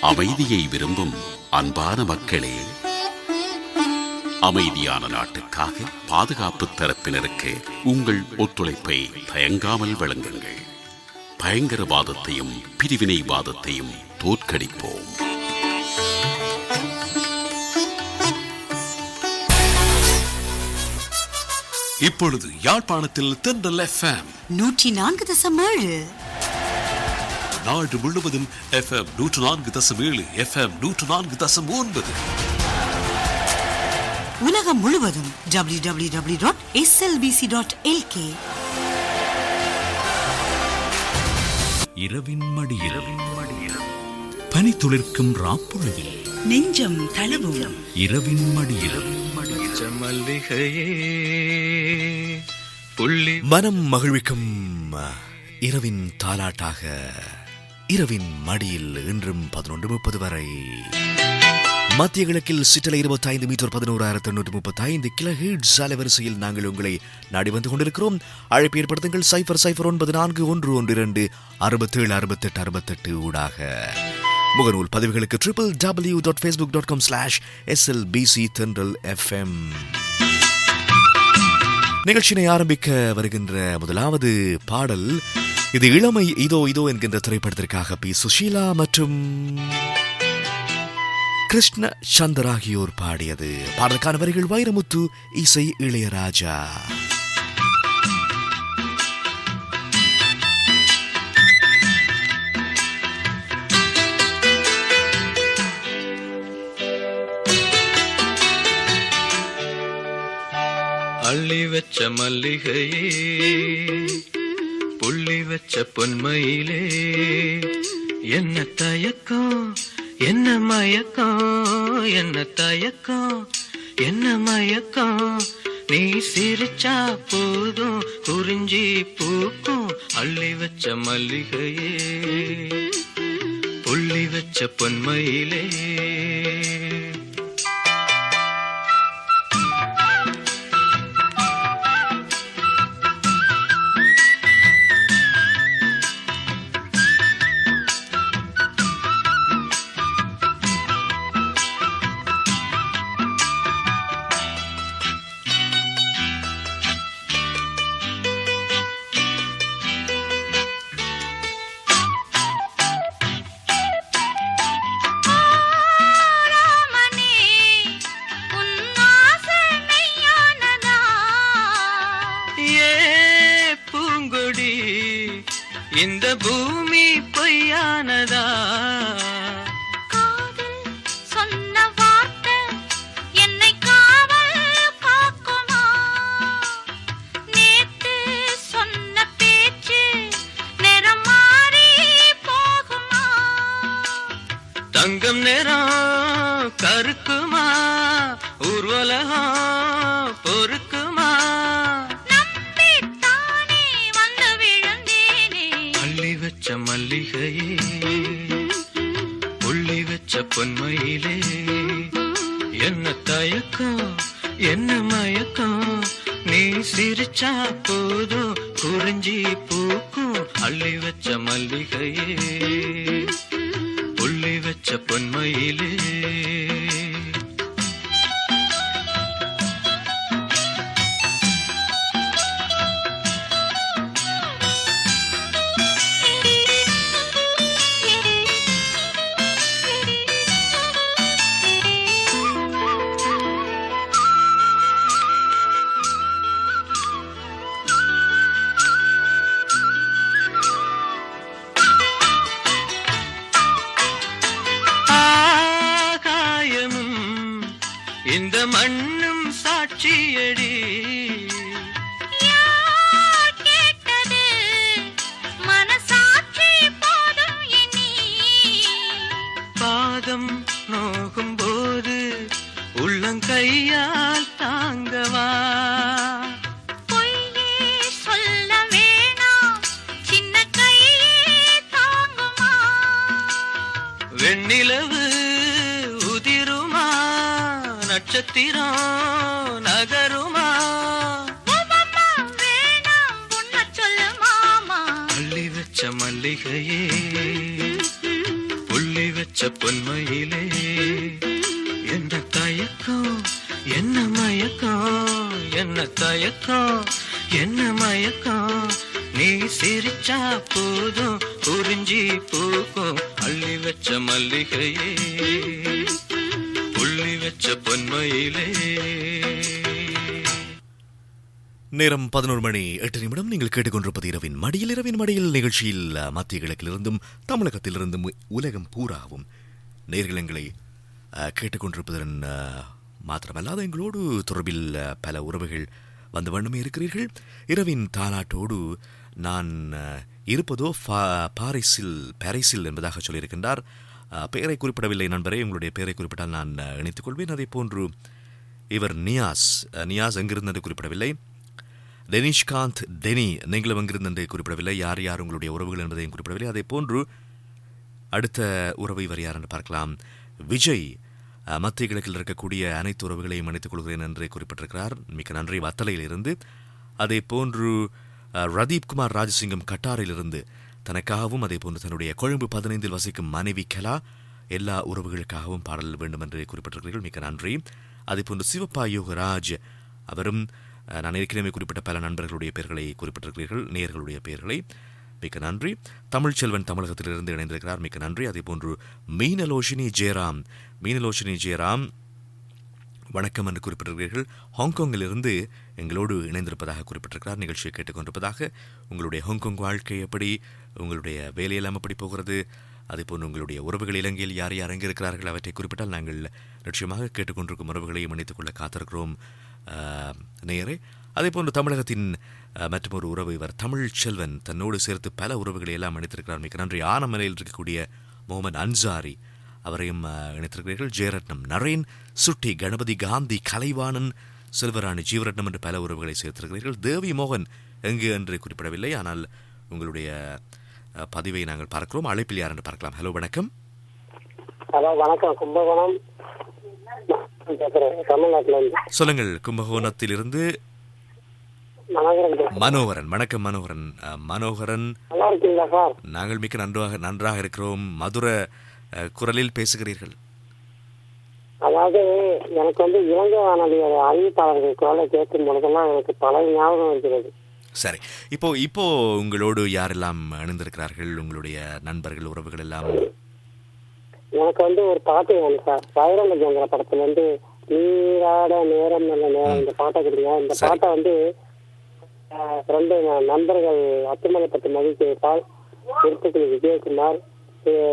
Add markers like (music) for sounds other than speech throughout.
அமைதியை விரும்பும் அன்பான மக்களே அமைதியான நாட்டுக்காக பாதுகாப்பு தரப்பினருக்கு உங்கள் ஒத்துழைப்பை தயங்காமல் வழங்குங்கள். பயங்கரவாதத்தையும் பிரிவினைவாதத்தையும் தோற்கடிப்போம். இப்பொழுது யாழ்ப்பாணத்தில் தென்றல் எஃப்எம் நூற்றி நான்கு தசம் ஏழு. நாடு முழுவதும் எஃப்எம் நூற்று நான்கு தசம் ஏழு எஃப்எம் நூற்று நான்கு தசம் ஒன்பது. உலகம் முழுவதும் W W W dot SLBC dot LK இரவின் மடியில் பனி துளிர்க்கும் ராப்பொழுதில் நெஞ்சம் தளவும். இரவின் மடியில் மல்லிகையே புள்ளி மனம் மகிழ்விக்கும் இரவின் தாலாட்டாக இரவின் மடியில் இன்றும் பதினொன்று முப்பது வரை. மத்திய கிழக்கில் சிற்றலை இருபத்தி ஐந்து மீட்டர் பதினோராயிரத்தி எண்ணூற்றி முப்பத்தி ஐந்து கிலோ ஹீட்ஸ் அலைவரிசையில் நாங்கள் உங்களை நாடி வந்து கொண்டிருக்கிறோம். அழைப்பு ஏற்படுத்துங்கள் சைஃபர் சைஃபர் ஒன்பது நான்கு ஒன்று ஒன்று இரண்டு அறுபத்தேழு அறுபத்தெட்டு அறுபத்தெட்டு ஊடாக. முகநூல் பதிவுகளுக்கு triple W dot Facebook dot com slash SLBC Thendral FM நிகழ்ச்சியினை ஆரம்பிக்க வருகின்ற முதலாவது பாடல் இது இளமை இதோ இதோ என்கின்ற திரைப்படத்திற்காக பி. சுஷீலா மற்றும் கிருஷ்ண சந்தர் ஆகியோர் பாடியது. பாடலுக்கான வரிகள் வைரமுத்து இசை இளையராஜா. அள்ளி வச்ச மல்லிகையே வச்ச பொன்மையிலே. என்ன தயக்கம் என்ன மயக்கம் என்ன தயக்கம் என்ன மயக்கம். நீ சிரிச்சா போதும் குறிஞ்சி பூக்கும் அள்ளி வச்ச மல்லிகையே. புள்ளி வச்ச பொன்மையிலே. சிரிச்சா போதும் குறிஞ்சி பூக்கும் அள்ளி வச்ச மல்லிகையே. புள்ளி வச்ச பொன்மையிலே. பாதம் நோகும் போது உள்ளங்கையால் தாங்கவா? பொன்மையிலே. என்ன தயக்கம் என்ன மயக்கம் என்ன தயக்கம் என்ன மயக்கம். நீ சிரிச்சா போதும் புரிஞ்சி பூக்கும் அள்ளி வச்ச மல்லிகையே. புள்ளி வச்ச பொன்மையிலே. நேரம் பதினோரு மணி எட்டு நிமிடம். நீங்கள் கேட்டுக்கொண்டிருப்பது இரவின் மடியில். இரவின் மடியில் நிகழ்ச்சியில் மத்திய கிழக்கிலிருந்தும் தமிழகத்திலிருந்தும் உலகம் பூராவும் நேர்களங்களை கேட்டுக்கொண்டிருப்பதன் மாத்திரமல்லாத எங்களோடு தொடர்பில் பல உறவுகள் வந்த வண்ணமே இருக்கிறீர்கள். இரவின் தாலாட்டோடு நான் இருப்பதோ பாரிஸில் பாரிஸில் என்பதாக சொல்லியிருக்கின்றார். பெயரை குறிப்பிடவில்லை நண்பரே உங்களுடைய பெயரை குறிப்பிட்டால் நான் இணைத்துக் கொள்வேன் அதே போன்று இவர் நியாஸ் நியாஸ் எங்கிருந்து குறிப்பிடவில்லை. டெனிஷ்காந்த் டெனி நீங்களும் எங்கிருந்து குறிப்பிடவில்லை. யார் யார் உங்களுடைய உறவுகள் என்பதையும் குறிப்பிடவில்லை. அதே போன்று அடுத்த உறவை இவர் யாருன்னு பார்க்கலாம். விஜய் மத்திய கிழக்கில் இருக்கக்கூடிய அனைத்து உறவுகளையும் அணைத்துக் கொள்கிறேன் என்று குறிப்பிட்டிருக்கிறார். மிக்க நன்றி. வத்தலையிலிருந்து. அதே போன்று ரதீப் குமார் ராஜசிங்கம் கட்டாரிலிருந்து தனக்காகவும் அதே போன்று தன்னுடைய கொழும்பு பதினைந்தில் வசிக்கும் மனைவி கலா எல்லா உறவுகளுக்காகவும் பாடல் வேண்டும் என்று குறிப்பிட்டிருக்கிறீர்கள். மிக்க நன்றி. அதே போன்று சிவப்பா யோகராஜ் அவரும் நான் ஏற்கனவே குறிப்பிட்ட பல நண்பர்களுடைய பெயர்களை குறிப்பிட்டிருக்கிறீர்கள். நேயர்களுடைய பெயர்களை. மிக்க நன்றி. தமிழ்ச்செல்வன் தமிழகத்திலிருந்து இணைந்திருக்கிறார். மிக்க நன்றி. அதே போன்று மீனலோஷினி ஜெயராம். மீனலோஷினி ஜெயராம் வணக்கம் என்று குறிப்பிட்டிருக்கிறீர்கள். ஹாங்காங்கிலிருந்து எங்களோடு இணைந்திருப்பதாக குறிப்பிட்டிருக்கிறார். நிகழ்ச்சியை கேட்டுக்கொண்டிருப்பதாக. உங்களுடைய ஹாங்காங் வாழ்க்கை எப்படி? உங்களுடைய வேலையெல்லாம் எப்படி போகிறது? அதேபோன்று உங்களுடைய உறவுகள் இலங்கையில் யார் யார் எங்கே இருக்கிறார்கள் அவற்றை குறிப்பிட்டால் நாங்கள் நிச்சயமாக கேட்டுக்கொண்டிருக்கும் உறவுகளை இணைத்துக் கொள்ள காத்திருக்கிறோம் நேயரே. அதே போன்று தமிழகத்தின் அஹ், மற்றொரு உறவு. இவர் தமிழ் செல்வன். தன்னோடு சேர்த்து பல உறவுகளை எல்லாம் இணைத்திருக்கிறார் மிக்க நன்றி. ஆனமலையில் இருக்கக்கூடிய முகமது அன்சாரி அவரையும் இணைத்திருக்கிறீர்கள். ஜெயரத்னம் நரேன் சுட்டி கணபதி காந்தி கலைவாணன் செல்வராணி ஜீவரத்னம் என்று பல உறவுகளை சேர்த்திருக்கிறீர்கள். தேவி மோகன் எங்கு என்று குறிப்பிடவில்லை. ஆனால் உங்களுடைய பதிவை நாங்கள் பார்க்கிறோம். அழைப்பில் யார் என்று பார்க்கலாம். ஹலோ வணக்கம். ஹலோ வணக்கம். கும்பகோணம். பேசுறேன். தமிழ்நாட்டுல இருந்து சொல்லுங்கள் மனோகரன். வணக்கம் மனோகரன். மனோகரன் நாங்கள் மிக்க நன்றாக நன்றாக இருக்கிறோம். மதுர குரலில் பேசுகிறீர்கள். அதாவது எனக்கு வந்து இலங்கை வானொலியோட அறிவிப்பாளர்கள் குரலை கேட்கும் பொழுதெல்லாம் எனக்கு பல ஞாபகம் இருக்கிறது. சரி. இப்போ இப்போ உங்களோடு யாரெல்லாம் இணைந்திருக்கிறார்கள்? உங்களுடைய நண்பர்கள் உறவுகள் எல்லாம்? எனக்கு வந்து ஒரு பாட்டு வேணும் சார். வைரம ஜங்கர படத்துல இருந்து நீராட நேரம் நல்ல நேரம் இந்த பாட்டை கொடுங்க. இந்த. பாட்டை வந்து அஹ், ரெண்டு ந- நண்பர்கள் அத்துமலைப்பட்டு மகிழ்ச்சியத்தால் திருப்பதி விஜயகுமார்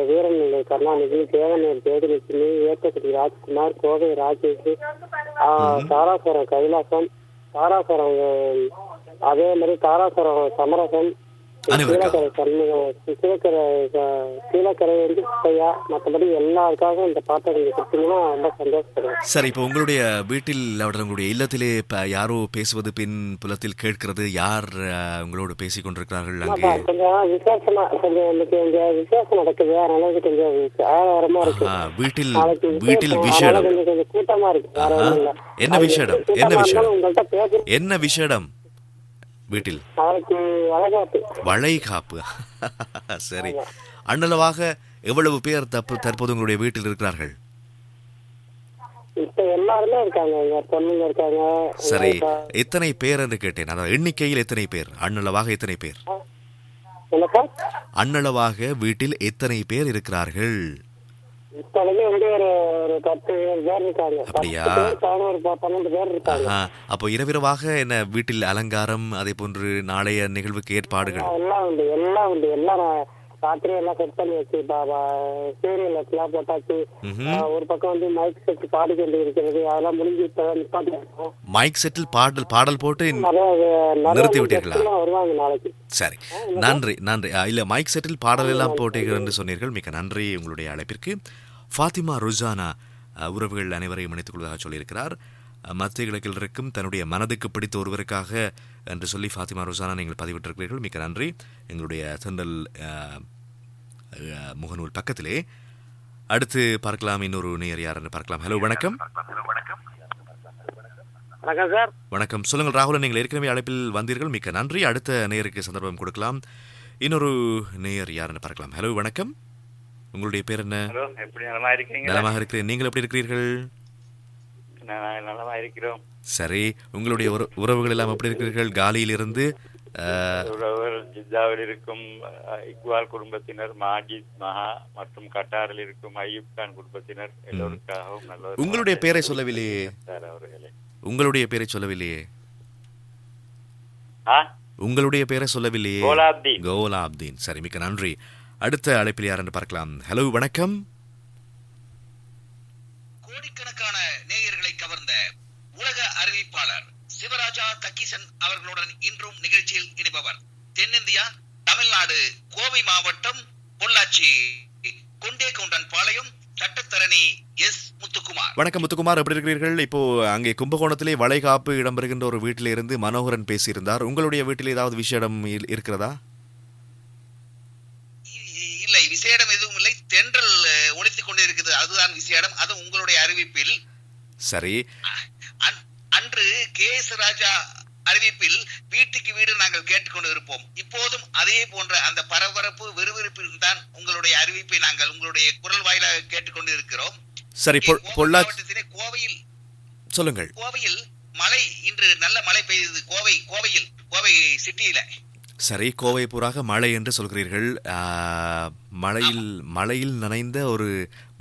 வீரநிலை கருணாநிதி தேவநேர் ஜோதிலட்சுமி ஏத்தக்குடி ராஜ்குமார் கோவை ராஜேஷ் தாராசுரம் கைலாசம் தாராசுரம் அதே மாதிரி தாராசுரம் சமரசம் சரி இப்போ உங்களுடைய வீட்டில் உங்களுடைய இல்லத்திலே யாரோ பேசுவது பின் புலத்தில் கேட்கிறது யார் உங்களோடு பேசிக் கொண்டிருக்கிறார்கள் அங்கே? வீட்டில் வீட்டில் இல்ல. என்ன? கூட்டமா என்ன பேச என்ன விசேடம்? வீட்டில். வளகாப்பு. (laughs) சரி. அண்ணளவாக எவ்வளவு பேர் தப்பு தற்போது உங்களுடைய வீட்டில் இருக்கிறார்கள்? சரி. எத்தனை பேர் என்று கேட்டேன். அதாவது எண்ணிக்கையில் எத்தனை பேர்? அண்ணளவாக எத்தனை பேர்? அண்ணளவாக வீட்டில் எத்தனை பேர் இருக்கிறார்கள்? அப்படியா? அப்போ இரவிரவாக என்ன வீட்டில் அலங்காரம் அதே போன்று நாளைய நிகழ்வுக்கு ஏற்பாடுகள்? எல்லாம் உண்டு எல்லாம் உண்டு. எல்லாம் ராத்திரி எல்லாம் செட் பண்ணி வச்சு சீரியல் எல்லாம் போட்டாச்சு. ஒரு பக்கம் வந்து மைக் செட் பாடி கொண்டு இருக்கிறது அதெல்லாம் முடிஞ்சு நிப்பாட்டி. மைக் செட்டில் பாடல் பாடல் போட்டு நிறுத்தி விட்டீர்களா? வருவாங்க நாளைக்கு. சரி. நன்றி நன்றி. இல்ல மைக் செட்டில் பாடல் எல்லாம் போட்டீர்கள் என்று சொன்னீர்கள். மிக்க நன்றி உங்களுடைய அழைப்பிற்கு. ஃபாத்திமா ருஜானா உறவுகள் அனைவரையும் இணைத்துக் கொள்வதாக சொல்லியிருக்கிறார் மத்திய கிழக்கில் இருக்கும் தன்னுடைய மனதுக்கு பிடித்த ஒருவருக்காக என்று சொல்லி ஃபாத்திமா ருஜானா நீங்கள் பதிவிட்டிருக்கிறீர்கள். மிக்க நன்றி. எங்களுடைய தென்றல் முகநூல் பக்கத்திலே. அடுத்து பார்க்கலாம் இன்னொரு நேயர் யார் என்று பார்க்கலாம். ஹலோ வணக்கம். வணக்கம் சார். வணக்கம். சொல்லுங்கள் ராகுலன் நீங்கள் ஏற்கனவே அழைப்பில் வந்தீர்கள். மிக்க நன்றி. அடுத்த நேயருக்கு சந்தர்ப்பம் கொடுக்கலாம். இன்னொரு நேயர் யாருன்னு பார்க்கலாம். ஹலோ வணக்கம். உங்களுடைய பேர் என்ன? ஹலோ எப்படி நலமா இருக்கீங்க நலமாக இருக்கிறேன். நீங்கள் எப்படி இருக்கிறீர்கள்? நலமா இருக்கிறோம். சரி உங்களுடைய உற- உறவுகள் எல்லாம் எப்படி இருக்கிறீர்கள்? காலியிலிருந்து உறவுகள் ஜித்தாவில் இருக்கும் அஹ், இக்பால் குடும்பத்தினர் மாஜித் மஹா மற்றும் கட்டாரில் இருக்கும் ஐயூப் கான் குடும்பத்தினர் எல்லோருக்காகவும் நல்ல உங்களுடைய பேரை சொல்லவில்லையே. அவர்களே. உங்களுடைய பேரை சொல்லவில்லையே. உங்களுடைய பேரை சொல்லவில்லையே. கோலாப்தீன். கோலாப்தீன். சரி மிக்க நன்றி. அடுத்த அழைப்பில் யார் என்று பார்க்கலாம். ஹலோ வணக்கம். கோடிக்கணக்கான நேயர்களை கவர்ந்த உலக அறிவிப்பாளர் சிவராஜா தக்கீசன் அவர்களுடன் இன்றும் நிகழ்ச்சியில் இணைபவர். தென்னிந்தியா தமிழ்நாடு கோவை மாவட்டம் பொள்ளாச்சி கொண்டே கவுண்டன் பாளையம் சட்டத்தரணி எஸ் முத்துக்குமார். வணக்கம் முத்துக்குமார் எப்படி இருக்கிறீர்கள்? இப்போ அங்கே கும்பகோணத்திலே வளைகாப்பு இடம்பெறுகின்ற ஒரு வீட்டில் இருந்து மனோகரன் பேசியிருந்தார். உங்களுடைய வீட்டில் ஏதாவது விஷயம் இருக்கிறதா? விசேடம் எதுவும் இல்லை. தென்றல் அஹ், ஒலித்துக் கொண்டே இருக்குது அதுதான் விசேடம். அது உங்களுடைய அறிவிப்பில். சரி. அன்- அன்று கே எஸ் ராஜா அறிவிப்பில் வீட்டுக்கு வீடு நாங்கள் கேட்டுக்கொண்டு இருப்போம். இப்போதும் அதே போன்ற அந்த பரபரப்பு விறுவிறுப்பில் தான் உங்களுடைய அறிவிப்பை நாங்கள் உங்களுடைய குரல் வாயிலாக கேட்டுக்கொண்டு இருக்கிறோம். சரி பொள்ளாச்சி மாவட்டத்திலே கோவையில் சொல்லுங்கள். கோவையில் மழை இன்று நல்ல மழை பெய்தது. கோவை கோவையில் கோவை சிட்டியில. சரி கோவை பூராக மழை என்று சொல்கிறீர்கள். மழையில் மழையில் நனைந்த ஒரு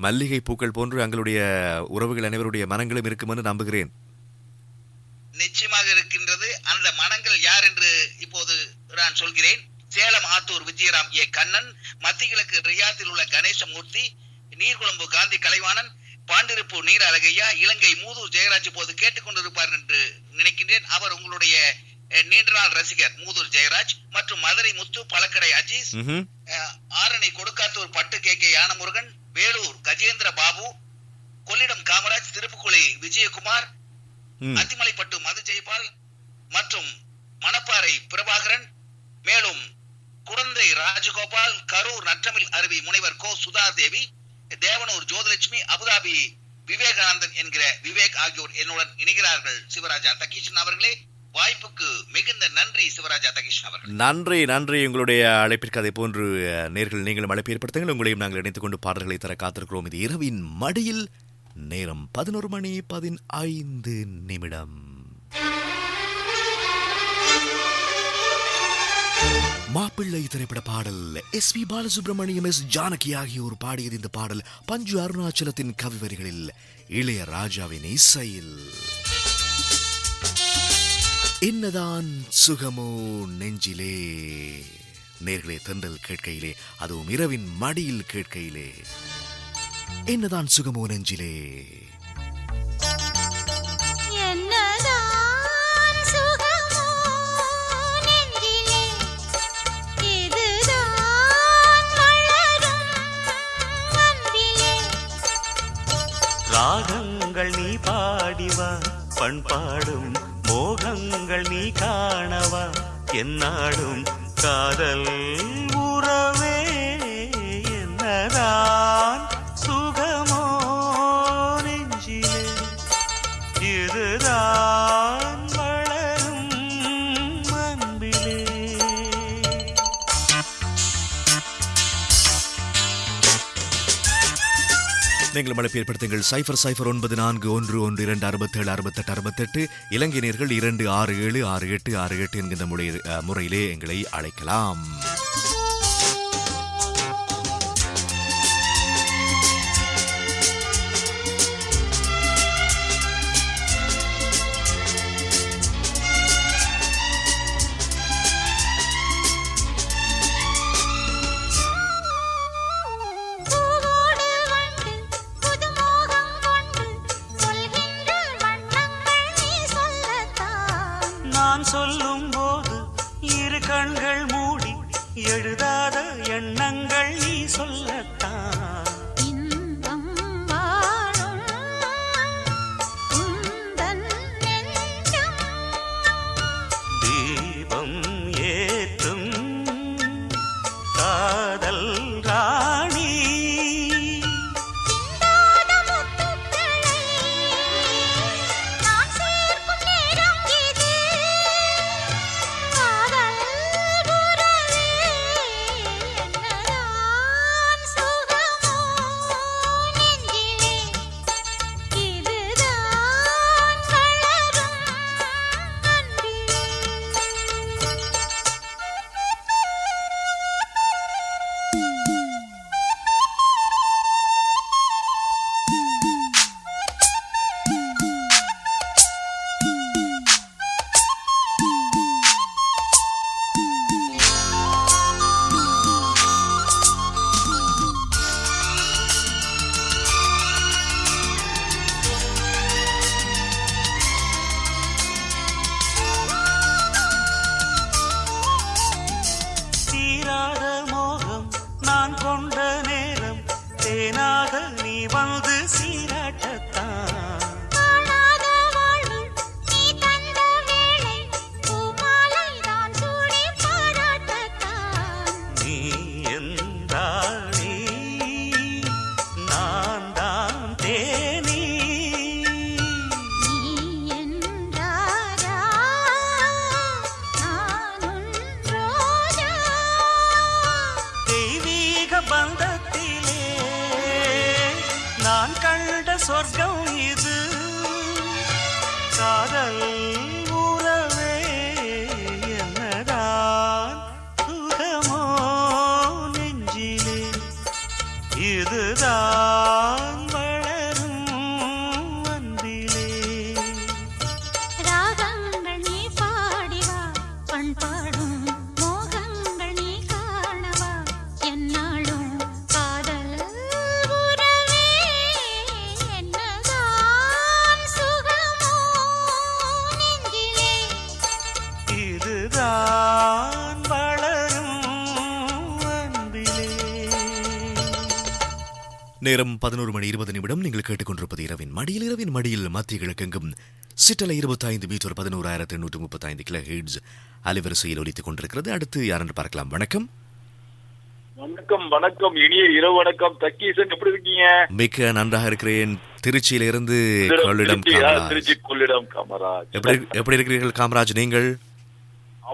மல்லிகை பூக்கள் போன்று எங்களுடைய உறவுகள் அனைவருடைய மனங்களும் இருக்கும் என்று நம்புகிறேன். நிச்சயமாக இருக்கின்றது. அந்த மனங்கள் யார் என்று இப்போது நான் சொல்கிறேன். சேலம் ஆத்தூர் விஜயராம் ஏ கண்ணன் மத்திய கிழக்கு ரியாத்தில் உள்ள கணேசமூர்த்தி நீர்குழம்பு காந்தி கலைவாணன் பாண்டிருப்பு நீர் அழகையா இலங்கை மூதூர் ஜெயராஜ் இப்போது கேட்டுக்கொண்டிருப்பார் என்று நினைக்கின்றேன். அவர் உங்களுடைய நீண்ட நாள் ரசிகர் மூதூர் ஜெயராஜ். மற்றும் மதுரை முத்து பழக்கடை அஜீஸ் ஆரணி கொடுக்காத்தூர் பட்டு கே கே யானமுருகன் வேலூர் கஜேந்திர பாபு கொள்ளிடம் காமராஜ் திருப்புக்குளி விஜயகுமார். அத்திமலைப்பட்டு மது ஜெயபால் மற்றும் மணப்பாறை பிரபாகரன் மேலும் குடந்தை ராஜகோபால் கரூர் நற்றமிழ் அருவி முனைவர் கோ சுதா தேவி தேவனூர் ஜோதிலட்சுமி அபுதாபி விவேகானந்தன் என்கிற விவேக் ஆகியோர் என்னுடன் இணைகிறார்கள் சிவராஜா தகீஷன் அவர்களே வாய்ப்புக்கு மிகுந்த நன்றி சிவராஜா தகீஷன் அவர்கள். நன்றி நன்றி. உங்களுடைய அழைப்பிற்கு அதை போன்று நேர்கள் நீங்களும் அழைப்பு ஏற்படுத்துங்கள். உங்களையும் நாங்கள் இணைத்துக் கொண்டு பாடல்களை தர காத்திருக்கிறோம். இது இரவின் மடியில் நேரம் பதினோரு மணி பதினைந்து நிமிடம். மாப்பிள்ளை திரைப்பட பாடல் S P Balasubramaniam S Janaki ஆகியோர் பாடியது இந்த பாடல் பஞ்சு அருணாச்சலத்தின் கவி வரிகளில் இளையராஜாவின் இசையில். என்னதான் சுகமோ நெஞ்சிலே? நேர்களே தென்றல் கேட்கையிலே அதுவும் இரவின் மடியில் கேட்கையிலே. என்னதான் சுகமோ நெஞ்சிலே? ராகங்கள் நீ பாடிவா பண்பாடும் மோகங்கள் நீ காணவா? என்னாடும் காதல். நீங்கள் அழைப்பு ஏற்படுத்துங்கள். சைஃபர் சைஃபர் ஒன்பது நான்கு ஒன்று ஒன்று இரண்டு அறுபத்தேழு அறுபத்தெட்டு அறுபத்தெட்டு. இளைஞர்கள் இரண்டு ஆறு ஏழு ஆறு எட்டு ஆறு எட்டு என்கின்ற முறை முறையிலே எங்களை அழைக்கலாம். நேரம் பதினோரு மணி இருபது நிமிடம். நீங்கள் கேட்டுக்கொண்டிருப்பது இரவின் மடியில். இரவின் மடியில் மத்திய கிழக்கெங்கும் சிற்றலை இருபத்தைந்து மீட்டர் பதினோராயிரத்து எண்ணூற்று முப்பத்தைந்து கிலோ ஹெட்ஸ் அலைவரிசையில் ஒலித்துக் கொண்டிருக்கிறது. அடுத்து யாரென்று பார்க்கலாம். வணக்கம். வணக்கம் வணக்கம். இனிய இரவு வணக்கம். தக்கீசன் எப்படி இருக்கீங்க? மிக்க நன்றாக இருக்கிறேன். திருச்சியிலிருந்து கொள்ளிடம் காமராஜ். எப்படி எப்படி இருக்கிறீர்கள் காமராஜ்? நீங்கள்?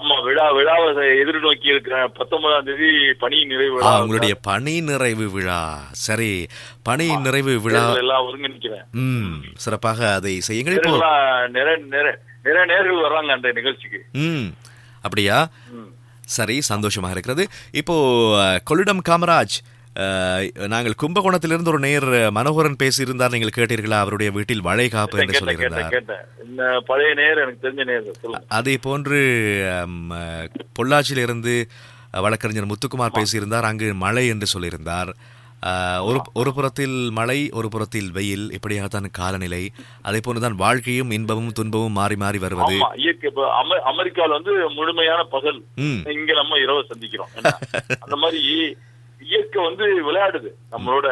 ஆமா விழா விழாவை எதிர்நோக்கி இருக்கிறேன் பத்தொன்பதாம் தேதி பணி நிறைவு விழா. உங்களுடைய பணி நிறைவு விழா. சரி பணி நிறைவு விழா. எல்லாம் ஒருங்கிணைக்கிறேன். ம் சிறப்பாக அதை செய்யுங்கள். இப்போ நிறைய நிறைய நிறைய நேர்கள் வர்றாங்க அந்த நிகழ்ச்சிக்கு. ம் அப்படியா. சரி சந்தோஷமாக இருக்கிறது. இப்போ கொள்ளிடம் காமராஜ் நாங்கள் கும்பகோணத்திலிருந்து ஒரு நேர் மனோகரன் பேசியிருந்தார். நீங்கள் கேட்டீர்களா? அவருடைய வீட்டில் வளைகாப்பு என்று சொல்லியிருந்தார். பழைய நேர் எனக்கு தெரிஞ்ச நேர் அதே போன்று பொள்ளாச்சியிலிருந்து வழக்கறிஞர் முத்துக்குமார் பேசியிருந்தார். அங்கு மழை என்று சொல்லியிருந்தார். ஒரு ஒரு புறத்தில் மழை ஒரு புறத்தில் வெயில் இப்படியாகத்தான் காலநிலை. அதே போன்றுதான் வாழ்க்கையும் இன்பமும் துன்பமும் மாறி மாறி வருவது. ஆமா இயற்கை இப்ப அமெ- அமெரிக்கால வந்து முழுமையான பகல். இங்க நம்ம இரவு சந்திக்கிறோம்? அந்த மாதிரி இயற்கை வந்து விளையாடுது. நம்மளோட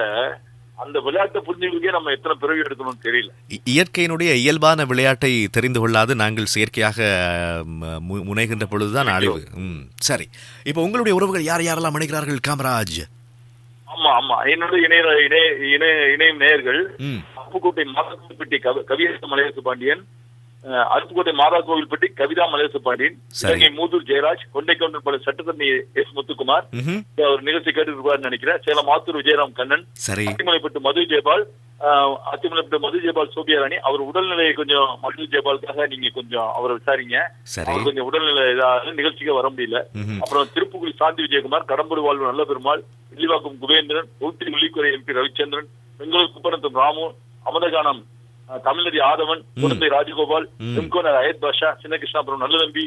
அந்த விளையாட்டை புரிஞ்சுக்கிறதுக்கே நம்ம எத்தனை பிறவி எடுக்கணும்னு தெரியல. இயற்கையினுடைய இயல்பான விளையாட்டை தெரிந்து கொள்ளாது நாங்கள் செயற்கையாக முனைகின்ற பொழுதுதான் அழிவு சரி. இப்போ உங்களுடைய உறவுகள் யார் யாரெல்லாம் இணைகிறார்கள் காமராஜ்? ஆமா ஆமா. என்னோட இணைய இணைய இணைய இணையும் நேயர்கள் அப்புக்கோட்டை மாதாக்கோவில்பட்டி கவி கவியரசு மலையரசு பாண்டியன் அருப்புக்கோட்டை மாதா கோவில்பட்டி கவிதா மலையரசு பாண்டியன். இலங்கை மூதூர் ஜெயராஜ் கொண்டைக்கவுண்டர் பல சட்டத்தண்ணி எஸ் முத்துக்குமார். ஒரு நிகழ்ச்சி கேட்டு இருப்பாருன்னு நினைக்கிறேன் சேலம் ஆத்தூர் விஜயராம் கண்ணன் அத்திமலைப்பட்டு மது ஜெயபால் அத்திமலைப்பட்டு மது ஜெயபால் சோபியாராணி அவர் உடல்நிலையை கொஞ்சம் மது ஜெயபாலுக்காக நீங்க கொஞ்சம் அவரை விசாரிங்க சரி அவர் கொஞ்சம் உடல்நிலை இதாக நிகழ்ச்சிக்கு வர முடியல. அப்புறம் திருப்புக்குடி சாந்தி விஜயகுமார் கடம்பூர் வாழ்வு நல்ல பெருமாள் வில்லிவாக்கம் குபேந்திரன் ஊட்டி முள்ளிக்குறை எம்பி ரவிச்சந்திரன் பெங்களூர் குப்பரத்தம் ராமு அமதகானம் அஹ், தமிழ்நதி ஆதவன் குழந்தை ராஜகோபால். சிம்கோனர் அயத் பாஷா சின்னகிருஷ்ணாபுரம் நல்லதம்பி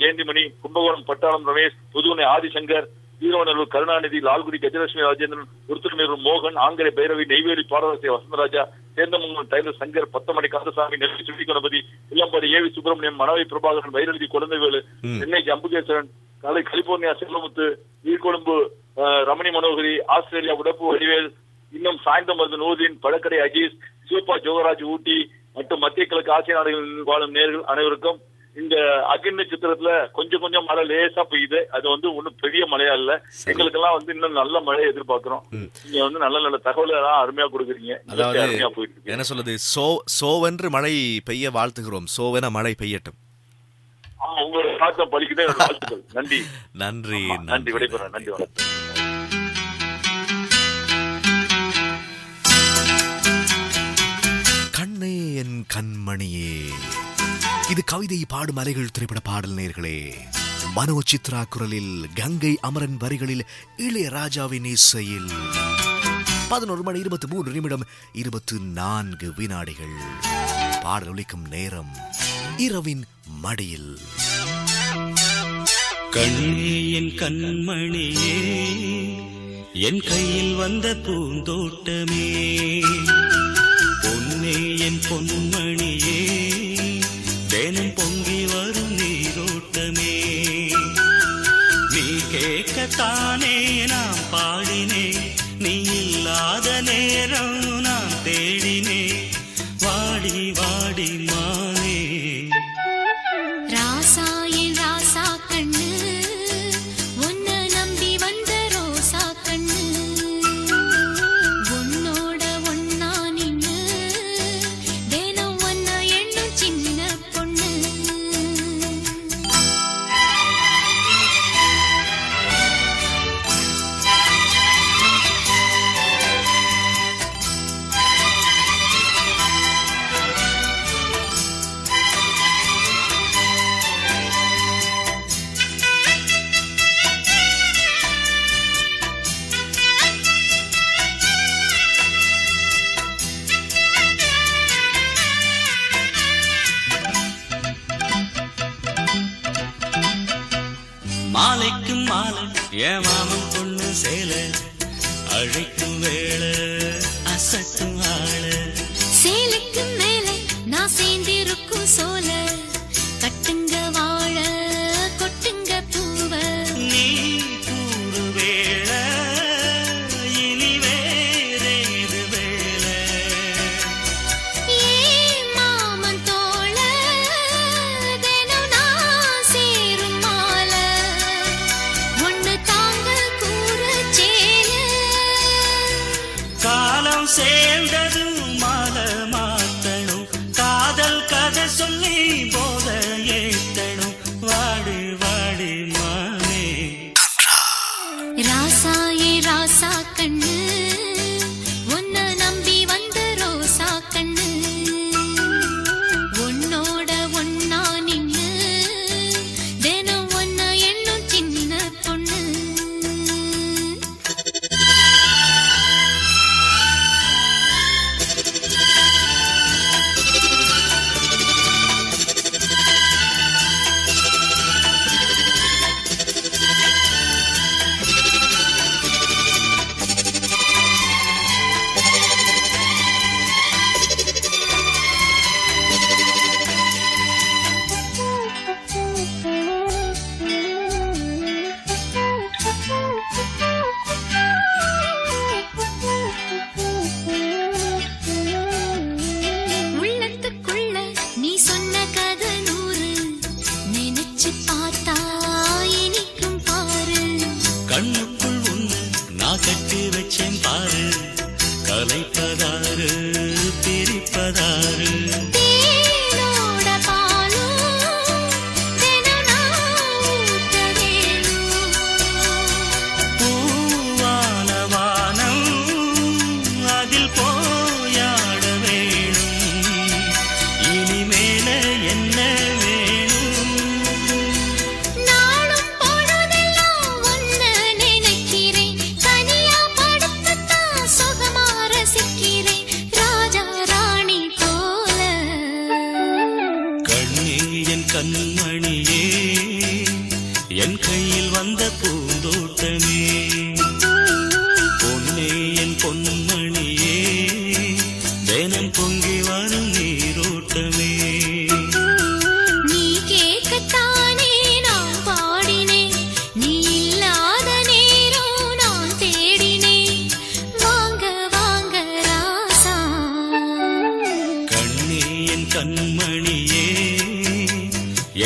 ஜெயந்திமணி கும்பகோணம் பட்டாளம் ரமேஷ் புதுவனை ஆதிசங்கர் ஈரோநல்லூர் கருணாநிதி லால்குடி கஜலட்சுமி ராஜேந்திரன் திருத்தணூர் மோகன் Angarai Bhairavi Neyveli Bharathasi Vasantharaja Sendamangalam tailor Sankar Pathamani Kandasamy Nellai Chutti Ganapathi Ilampathi AV Subramaniam Manavai Prabhakaran Vairanidhi Kuzhandaivelu. Chennai Ambukeswaran Kalai California Selvamuthu ஈர்கொழும்பு அஹ், ரமணி மனோகரி ஆஸ்திரேலியா உடப்பு வடிவேல் இன்னும் சாய்ந்தமருது நூர்தீன் பழக்கடை அஜீஸ் சிவப்பா ஜோகராஜ் ஊட்டி மற்றும் மத்திய கிழக்கு ஆசிய நாடுகளில் வாழும் நேர்கள் அனைவருக்கும் இந்த அக்னி நட்சத்திரத்துல கொஞ்சம் கொஞ்சம் மழை லேசா பெய்யுது. அது வந்து ஒண்ணும் பெரிய மழையா இல்ல. சரி. எங்களுக்கெல்லாம் வந்து இன்னும் நல்ல மழையை எதிர்பார்க்கிறோம். நீங்க வந்து நல்ல நல்ல தகவல் எல்லாம் அருமையா கொடுக்குறீங்க. அதாவது அருமையா போயிட்டு என்ன சொல்லுது சோ சோவென்று மழை பெய்ய வாழ்த்துகிறோம். சோவென மழை பெய்யட்டும். உங்களோட என்னோட வாழ்த்துக்கள். நன்றி. (laughs) நன்றி நன்றி. விடைபெறேன் நன்றி வணக்கம். கண்மணியே. இது கவிதை பாடும் அலைகள் திரைப்பட பாடல் நேர்களே. மனோ சித்ரா குரலில் கங்கை அமரன் வரிகளில் இளையராஜாவின் இசையில். பதினோரு மணி இருபத்தி மூன்று நிமிடம் இருபத்து நான்கு வினாடிகள். பாடல் ஒழிக்கும் நேரம் இரவின் மடியில். கண்ணே என் கண்மணியே என் கையில் வந்த பூந்தோட்டமே. பொன்மணியே தினம் பொங்கி வரும் நீரோட்டமே. நீ கேட்கத்தானே நாம் பாடினே. நீ இல்லாத நேரம் நான் தேடினே. வாடி வாடி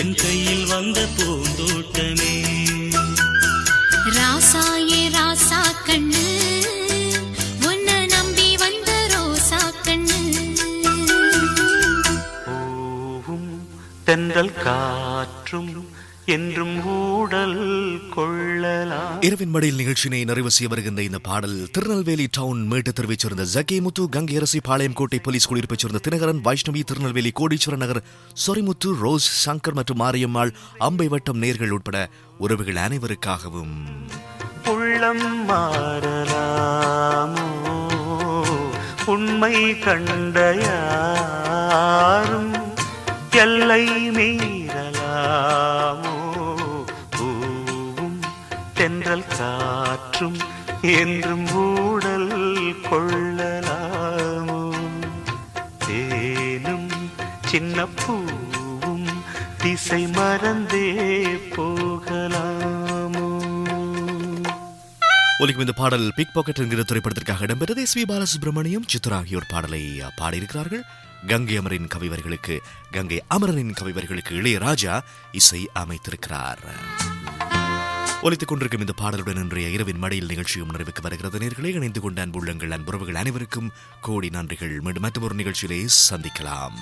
என் கையில் வந்த பூந்தோட்டமே. ராசா ஏ ராசா கண்ணு உன்னை நம்பி வந்த ரோசா கண்ணு. தென்றல் காற்றும் என்றும் ஊடல் கொள்ளலாம். இரவின் மடியில் நிகழ்ச்சியினை நிறைவு செய்ய வருகின்ற இந்த பாடல் திருநெல்வேலி டவுன் மேட்டு தெருவைச் சேர்ந்த ஜக்கி முத்து கங்கையரசி பாளையங்கோட்டை போலீஸ் குடியிருப்பைச் சேர்ந்த தினகரன் வைஷ்ணவி திருநெல்வேலி கோடீஸ்வர நகர் சொரிமுத்து ரோஸ் சங்கர் மற்றும் மாரியம்மாள் அம்பை வட்டம் நேர்கள் உட்பட உறவுகள் அனைவருக்காகவும். உள்ளம் மாறலாமோ? உண்மை கண்ட யாரும் எல்லை மீறலாமோ? தென்றல் காற்றும் என்றும் ஊடல் கொள்ளலாமோ? தேனும் சின்ன பூவும் திசை மறந்தே போகலாமோ? ஒலிக்கும் இந்த பாடல் பிக் பாக்கெட் என்கிற திரைப்படத்திற்காக இடம்பெற்றது எஸ் வி பாலசுப்ரமணியம். சித்ரா ஆகியோர் பாடலை பாடியிருக்கிறார்கள். கங்கை அமரின் கவிவர்களுக்கு கங்கை அமரனின் கவிவர்களுக்கு இளையராஜா இசை அமைத்திருக்கிறார். ஒலித்துக் கொண்டிருக்கும் இந்த பாடலுடன் இன்றைய இரவின் மடியில் நிகழ்ச்சியும் நிறைவுக்கு வருகிறது. நேர்களை இணைந்து கொண்ட அன்புள்ளங்கள் அன்புறவுகள் அனைவருக்கும் கோடி நன்றிகள். மீண்டும் மற்றொரு நிகழ்ச்சியிலே சந்திக்கலாம்.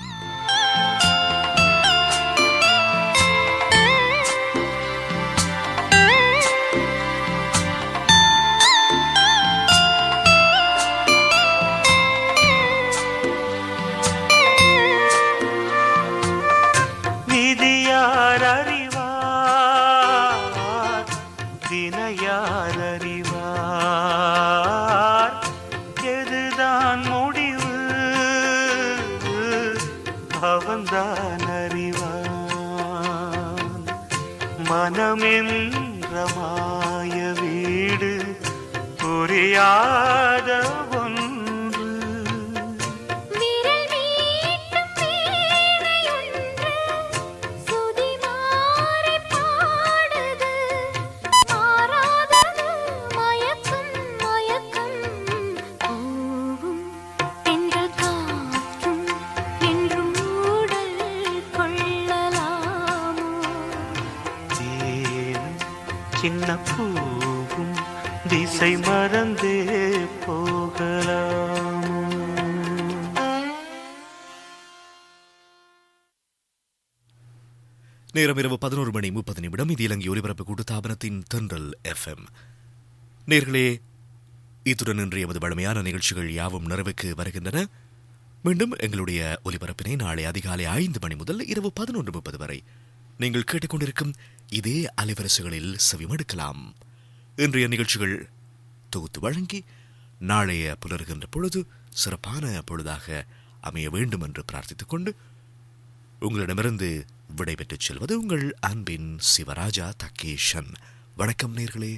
வினையார் அறிவார்? எதுதான் முடிவு? அவன்தான் அறிவான். மனமென்ற மாய வீடு புரியார் நேரம் இரவு பதினோரு மணி முப்பது நிமிடம். இது இலங்கை ஒலிபரப்பு கூட்டுத்தாபனத்தின் தென்றல் எஃப்எம் நேர்களே இத்துடன் இன்று எமது வழமையான நிகழ்ச்சிகள் யாவும் நிறைவுக்கு வருகின்றன. மீண்டும் எங்களுடைய ஒலிபரப்பினை நாளை அதிகாலை ஐந்து மணி முதல் இரவு பதினொன்று முப்பது வரை நீங்கள் கேட்டுக்கொண்டிருக்கும் இதே அலைவரிசைகளில் செவிமடுக்கலாம். இன்றைய நிகழ்ச்சிகள் தொகுத்து வழங்கி நாளைய புலர்கின்ற பொழுது சிறப்பான பொழுதாக அமைய வேண்டும் என்று பிரார்த்தித்துக் கொண்டு உங்களிடமிருந்து விடைபெற்றுச் செல்வது உங்கள் அன்பின் சிவராஜா தக்கேஷன் வணக்கம் நேர்களே.